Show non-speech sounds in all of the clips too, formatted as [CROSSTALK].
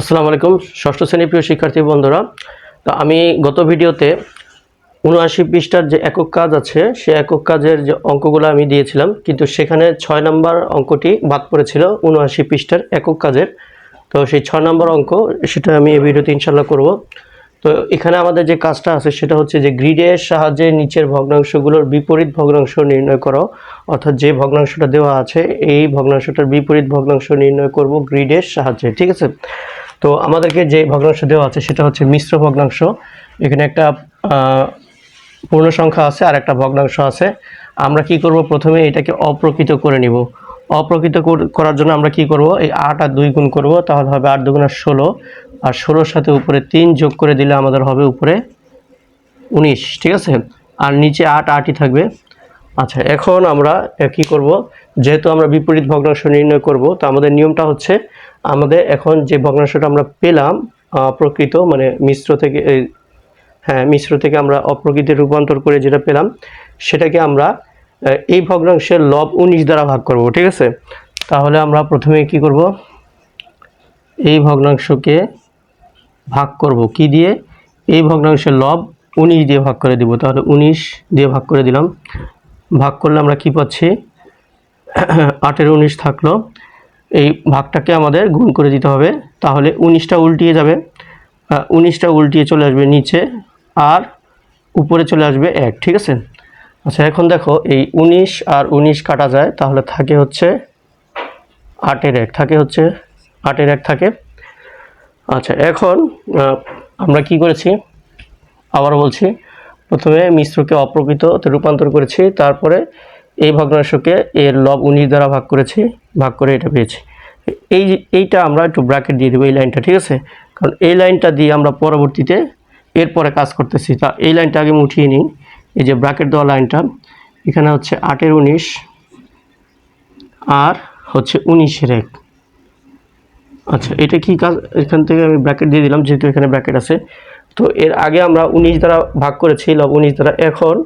আসসালামু আলাইকুম। ষষ্ঠ শ্রেণির প্রিয় শিক্ষার্থী বন্ধুরা, তো আমি গত ভিডিওতে উনআশি পৃষ্ঠার যে একক কাজ আছে, সে একক কাজের যে অঙ্কগুলো আমি দিয়েছিলাম, কিন্তু সেখানে ছয় নম্বর অঙ্কটি বাদ পড়েছিল উনআশি পৃষ্ঠার একক কাজের। তো সেই ছয় নম্বর অঙ্ক, সেটা আমি এই ভিডিওতে ইনশাল্লাহ করব। তো এখানে আমাদের যে কাজটা আছে, সেটা হচ্ছে যে গ্রিডের সাহায্যে নিচের ভগ্নাংশগুলোর বিপরীত ভগ্নাংশ নির্ণয় করো, অর্থাৎ যে ভগ্নাংশটা দেওয়া আছে, এই ভগ্নাংশটার বিপরীত ভগ্নাংশ নির্ণয় করব গ্রিডের সাহায্যে, ঠিক আছে? তো আমাদেরকে যে ভগ্নাংশ দেওয়া আছে সেটা হচ্ছে মিশ্র ভগ্নাংশ। এখানে একটা পূর্ণ সংখ্যা আছে আর একটা ভগ্নাংশ আছে। আমরা কি করব? প্রথমে এটাকে অপ্রকৃত করে নিব। অপ্রকৃত করার জন্য আমরা কি করব? এই আট আর দুই গুণ করব, তাহলে হবে আট দুগুণ আর ষোলো। আর ষোলোর সাথে উপরে তিন যোগ করে দিলে আমাদের হবে উপরে উনিশ, ঠিক আছে? আর নিচে আট আটই থাকবে। আচ্ছা এখন আমরা কি করব? যেহেতু আমরা বিপরীত ভগ্নাংশ নির্ণয় করব, তো আমাদের নিয়মটা হচ্ছে, আমাদের এখন যে ভগ্নাংশটা আমরা পেলাম প্রকৃত মানে মিশ্র থেকে হ্যাঁ মিশ্র থেকে আমরা অপ্রকৃতি রূপান্তর করে যেটা পেলাম, সেটাকে আমরা এই ভগ্নাংশের লব উনিশ দ্বারা ভাগ করব, ঠিক আছে? তাহলে আমরা প্রথমে কি করব? এই ভগ্নাংশকে ভাগ করব কি দিয়ে? এই ভগ্নাংশের লব উনিশ দিয়ে ভাগ করে দিব, তাহলে উনিশ দিয়ে ভাগ করে দিলাম। ভাগ করলে আমরা কি পাচ্ছি? আটের উনিশ থাকল। এই ভাগটাকে আমাদের গুণ করে দিতে হবে। তাহলে উনিশটা উল্টিয়ে যাবে। উনিশটা উল্টিয়ে চলে আসবে নিচে আর উপরে চলে আসবে এক, ঠিক আছে? আচ্ছা এখন দেখো, এই উনিশ আর উনিশ কাটা যায়, তাহলে থাকে হচ্ছে আটের এক, থাকে হচ্ছে আটের এক থাকে। আচ্ছা এখন আমরা কি করেছি? আবার বলছি প্রথমে মিশ্রকে অপ্রকৃততে রূপান্তর করেছি, তারপরে এই ভগ্নাংশকে এর লব উনিশ দ্বারা ভাগ করেছি, ভাগ করে এটা পেয়েছি। এই এইটা আমরা একটু ব্র্যাকেট দিয়ে দেবো এই লাইনটা, ঠিক আছে? কারণ এই লাইনটা দিয়ে আমরা পরবর্তীতে এরপরে কাজ করতেছি। তা এই লাইনটা আগে উঠিয়ে নিই। এই যে ব্র্যাকেট দেওয়া লাইনটা, এখানে হচ্ছে আটের উনিশ, আর হচ্ছে উনিশের এক। আচ্ছা এটা কি কাজ? এখান থেকে আমি ব্র্যাকেট দিয়ে দিলাম, যেহেতু এখানে ব্র্যাকেট আছে। তো এর আগে আমরা উনিশ দ্বারা ভাগ করেছি লব উনিশ দ্বারা এখন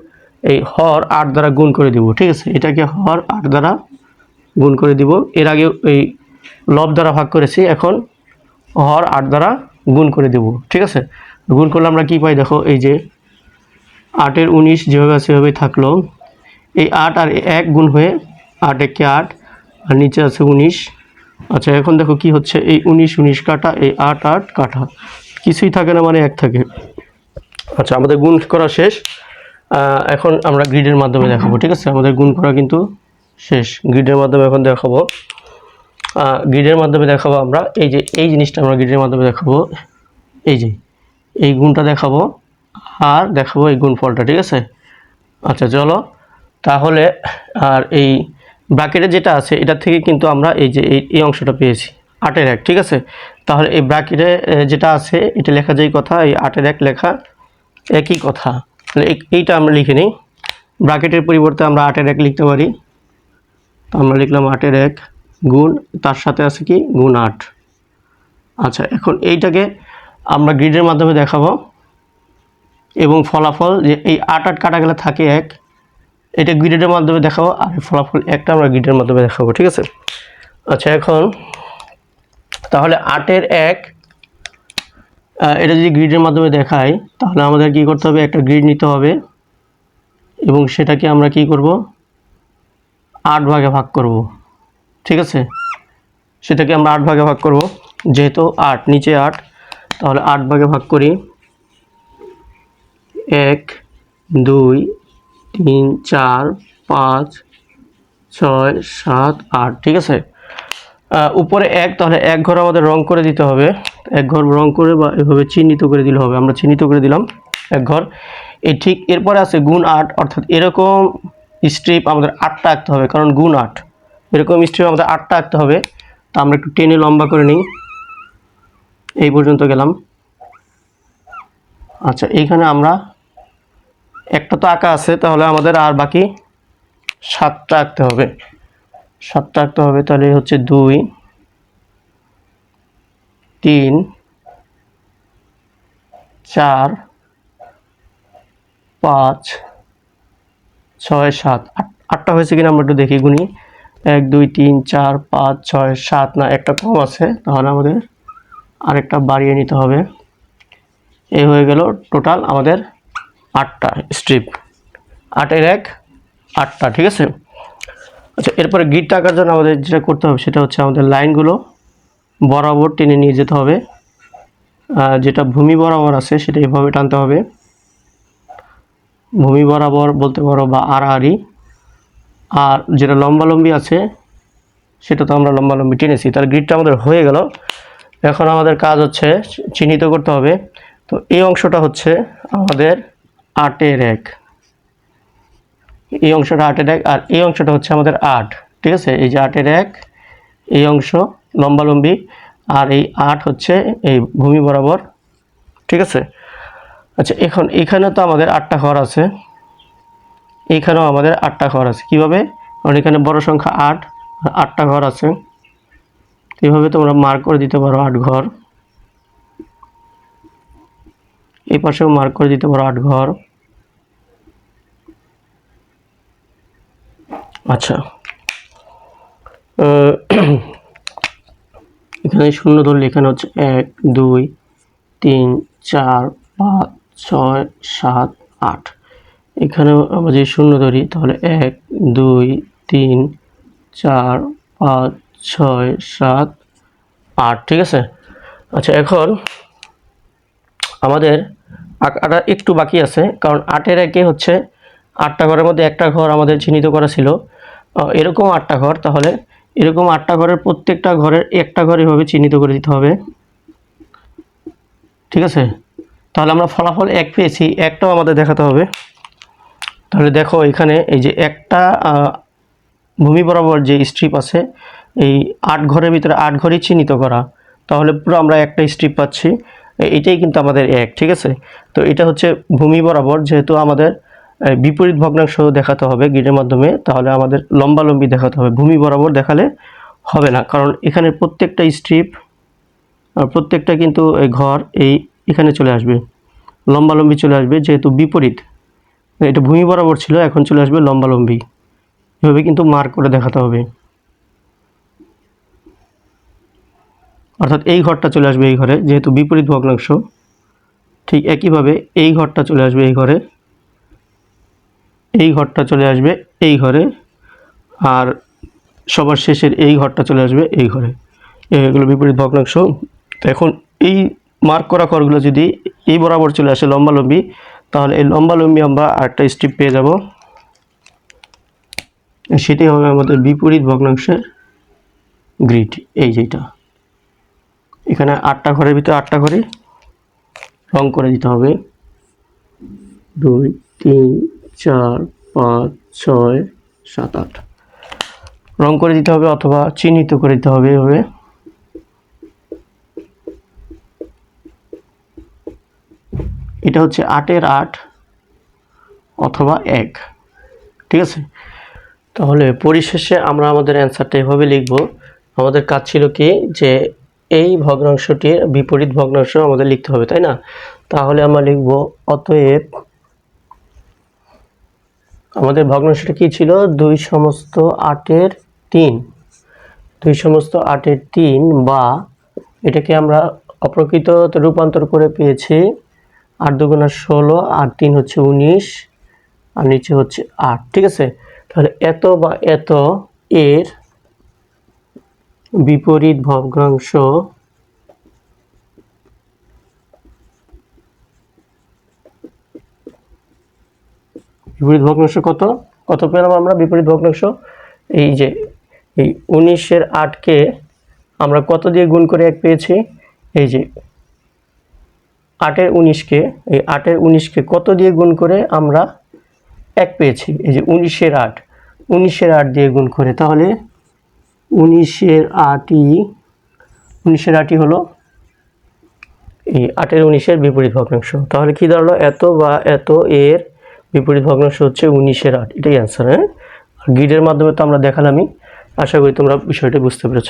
এই হর আট দ্বারা গুণ করে দিব, ঠিক আছে? এটাকে হর আট দ্বারা গুণ করে দিব। এর আগে এই লব দ্বারা ভাগ করেছি, এখন হর আট দ্বারা গুণ করে দেব, ঠিক আছে? গুণ করলে আমরা কি পাই? দেখো, এই যে আটের উনিশ যেভাবে আছে, সেভাবেই থাকল। এই আট আর এক গুণ হয়ে আট একে আট, আর নিচে আছে উনিশ। আচ্ছা এখন দেখো কি হচ্ছে? এই উনিশ উনিশ কাটা, এই আট আট কাটা। কিছুই থাকে না মানে এক থাকে। আচ্ছা আমাদের গুণ করা শেষ। এখন আমরা গ্রিডের মাধ্যমে দেখাবো, ঠিক আছে? আমাদের গুণ করা কিন্তু শেষ। গ্রিডের মাধ্যমে এখন দেখাবো। গ্রিডের মাধ্যমে দেখাবো আমরা। এই যে, এই জিনিসটা আমরা গ্রিডের মাধ্যমে দেখাবো। এই যে, এই গুণটা দেখাবো আর দেখাবো এই গুণফলটা, ঠিক আছে? আচ্ছা চলো। তাহলে, আর এই ব্র্যাকেটে যেটা আছে এটা থেকে কিন্তু আমরা এই যে এই অংশটা পেয়েছি। আটের এক ঠিক আছে? তাহলে এই ব্র্যাকেটে এ, যেটা আছে এটা লেখা যেই কথা এই আটের এক লেখা একই কথা। তাহলে এই- এইটা আমরা লিখে নিই। ব্র্যাকেটের পরিবর্তে আমরা আটের এক লিখতে পারি। তো আমরা লিখলাম আটের এক গুণ তার সাথে আছে কি? গুণ আট। আচ্ছা এখন এইটাকে আমরা গ্রিডের মাধ্যমে দেখাবো। এবং ফলাফল যে এই আট আট কাটা গেলে থাকে এক এটা গ্রিডের মাধ্যমে দেখাবো। আর ফলাফল একটা আমরা গ্রিডের মাধ্যমে দেখাবো ঠিক আছে? আচ্ছা এখন তাহলে আটের এক এটা যদি গ্রিডের মাধ্যমে দেখাই, তাহলে আমাদের কি করতে হবে? একটা গ্রিড নিতে হবে। এবং সেটাকে আমরা কি করব? আট ভাগে ভাগ করব। ঠিক আছে? সেটাকে আমরা আট ভাগে ভাগ করব। যেহেতু আট, নিচে আট, তাহলে আট ভাগে ভাগ করি। এক, দুই, তিন, চার, পাঁচ, ছয়, সাত, আট। ঠিক আছে? উপরে এক, তাহলে এক ঘর আমাদের রং করে দিতে হবে। এক ঘর রং করে বা এভাবে চিহ্নিত করে দিলে হবে। আমরা চিহ্নিত করে দিলাম এক ঘর। এই ঠিক এরপরে আছে গুণ আট, অর্থাৎ এরকম স্ট্রিপ আমাদের আটটা আঁকতে হবে, কারণ গুণ আট। এরকম স্ট্রিপ আমাদের আটটা আঁকতে হবে। তা আমরা একটু টেনে লম্বা করে নিই। এই পর্যন্ত গেলাম। আচ্ছা এইখানে আমরা একটা তো আঁকা আছে, তাহলে আমাদের আর বাকি সাতটা আঁকতে হবে। সাতটা আঁকতে হবে, তাহলে হচ্ছে দুই। তিন, চার, পাঁচ, ছয়, সাত। আট, আটটা হয়েছে কিনা আমরা একটু দেখি, গুনি। এক, দুই, তিন, চার, পাঁচ, ছয়, সাত, না, একটা কম আছে, তাহলে আমাদের আরেকটা বাড়িয়ে নিতে হবে। এই হয়ে গেল টোটাল আমাদের আটটা স্ট্রিপ। আটের এক, আটটা, ঠিক আছে? আচ্ছা এরপরে গিট আঁকার জন্য আমাদের যেটা করতে হবে সেটা হচ্ছে আমাদের লাইনগুলো বরাবর টেনে নিয়ে যেতে হবে। যেটা ভূমি বরাবর আছে সেটা এভাবে টানতে হবে। ভূমি বরাবর বলতে পারো বা আড়াআড়ি। আর যেটা লম্বালম্বি আছে, সেটা তো আমরা লম্বালম্বি টেনেছি তার গ্রিডটা আমাদের হয়ে গেল। এখন আমাদের কাজ হচ্ছে চিহ্নিত করতে হবে। তো এই অংশটা হচ্ছে আমাদের আটের এক। এই অংশটা আটের এক, আর এই অংশটা হচ্ছে আমাদের আট, ঠিক আছে? এই যে আটের এক, এই অংশ লম্বালম্বি, আর এই আট হচ্ছে এই ভূমি বরাবর, ঠিক আছে? আচ্ছা এখন এখানে তো আমাদের আটটা ঘর আছে। এইখানেও আমাদের আটটা ঘর আছে। কীভাবে? কারণ এখানে বড় সংখ্যা আট আটটা ঘর আছে। এইভাবে তোমরা মার্ক করে দিতে পারো আট ঘর। এই পাশেও মার্ক করে দিতে পারো আট ঘর। আচ্ছা। [CLEARS THROAT] এখানে শূন্য ধরলে এখানে হচ্ছে এক, দুই, তিন, চার, পাঁচ, ছয়, সাত, আট। এখানে আমরা যদি শূন্য ধরি, তাহলে এক, দুই, তিন, চার, পাঁচ, ছয়, সাত, আট, ঠিক আছে? আচ্ছা এখন আমাদের আঁকাটা একটু বাকি আছে, কারণ আটের একে হচ্ছে আটটা ঘরের মধ্যে একটা ঘর আমাদের চিহ্নিত করা ছিল। এরকম আটটা ঘর, তাহলে এরকম আটটা ঘরের প্রত্যেকটা ঘরের একটা ঘর এভাবে চিহ্নিত করে দিতে হবে। ঠিক আছে? তাহলে আমরা ফলাফল এক পেয়েছি, একটাও আমাদের দেখাতে হবে। তাহলে দেখো এখানে এই যে একটা ভূমি বরাবর যে স্ট্রিপ আছে, এই আট ঘরের ভিতরে আট ঘরই চিহ্নিত করা। তাহলে পুরো আমরা একটা স্ট্রিপ পাচ্ছি। এটাই কিন্তু আমাদের এক, ঠিক আছে? তো এটা হচ্ছে ভূমি বরাবর, যেহেতু আমাদের বিপরীত ভগ্নাংশ দেখাতে হবে গিটের মাধ্যমে, তাহলে আমাদের লম্বালম্বি দেখাতে হবে। ভূমি বরাবর দেখালে হবে না, কারণ এখানে প্রত্যেকটা স্ট্রিপ প্রত্যেকটা কিন্তু এই ঘর এই এখানে চলে আসবে, লম্বালম্বি চলে আসবে, যেহেতু বিপরীত। এটা ভূমি বরাবর ছিল, এখন চলে আসবে লম্বালম্বি। এভাবে কিন্তু মার্ক করে দেখাতে হবে। অর্থাৎ এই ঘরটা চলে আসবে এই ঘরে, যেহেতু বিপরীত ভগ্নাংশ, ঠিক একইভাবে এই ঘরটা চলে আসবে এই ঘরে। এই ঘরটা চলে আসবে এই ঘরে আর সবার শেষের এই ঘরটা চলে আসবে এই ঘরে। এগুলো বিপরীত ভগ্নাংশ। তো এখন এই মার্ক করা ঘরগুলো যদি এই বরাবর চলে আসে লম্বালম্বি, তাহলে এই লম্বালম্বি আমরা আরেকটা স্ট্রিপ পেয়ে যাব। সেটি হবে আমাদের বিপরীত ভগ্নাংশের গ্রিড এই যেটা। এখানে আটটা ঘরের ভিতরে আটটা ঘরে রং করে দিতে হবে। দুই, তিন চার, পাঁচ, ছয়, সাত, আট। রং করে দিতে হবে অথবা চিহ্নিত করে দিতে হবে এভাবে। এটা হচ্ছে আটের আট অথবা এক। ঠিক আছে? তাহলে পরিশেষে আমরা আমাদের অ্যান্সারটা এভাবে লিখব। আমাদের কাজ ছিল কি? যে এই ভগ্নাংশটির বিপরীত ভগ্নাংশ আমাদের লিখতে হবে, তাই না? তাহলে আমরা লিখব, অতএব আমাদের ভগ্নাংশটা কি ছিল? দুই সমস্ত আটের তিন। দুই সমস্ত আটের তিন বা এটাকে আমরা অপ্রকৃত রূপান্তর করে পেয়েছি। আট দুগুণা ষোলো, আর তিন হচ্ছে উনিশ, আর নিচে হচ্ছে আট। ঠিক আছে? তাহলে এত বা এত এর বিপরীত ভগ্নাংশ বিপরীত ভগ্নাংশ কত? কত পেলাম আমরা বিপরীত ভগ্নাংশ, এই যে, এই উনিশের আটকে আমরা কত দিয়ে গুণ করে এক পেয়েছি? এই যে, আটের উনিশকে, এই আটের উনিশকে কত দিয়ে গুণ করে আমরা এক পেয়েছি? এই যে, উনিশের আট। উনিশের আট দিয়ে গুণ করে, তাহলে উনিশের আটই উনিশের আটই হলো এই আটের উনিশের বিপরীত ভগ্নাংশ। তাহলে কি দাঁড়াল? এত বা এত এর বিপরীত ভগ্নাংশ হচ্ছে উনিশের আট, এটাই অ্যান্সার হ্যাঁ? আর গ্রিডের মাধ্যমে তো আমরা দেখালামই। আশা করি তোমরা বিষয়টি বুঝতে পেরেছ।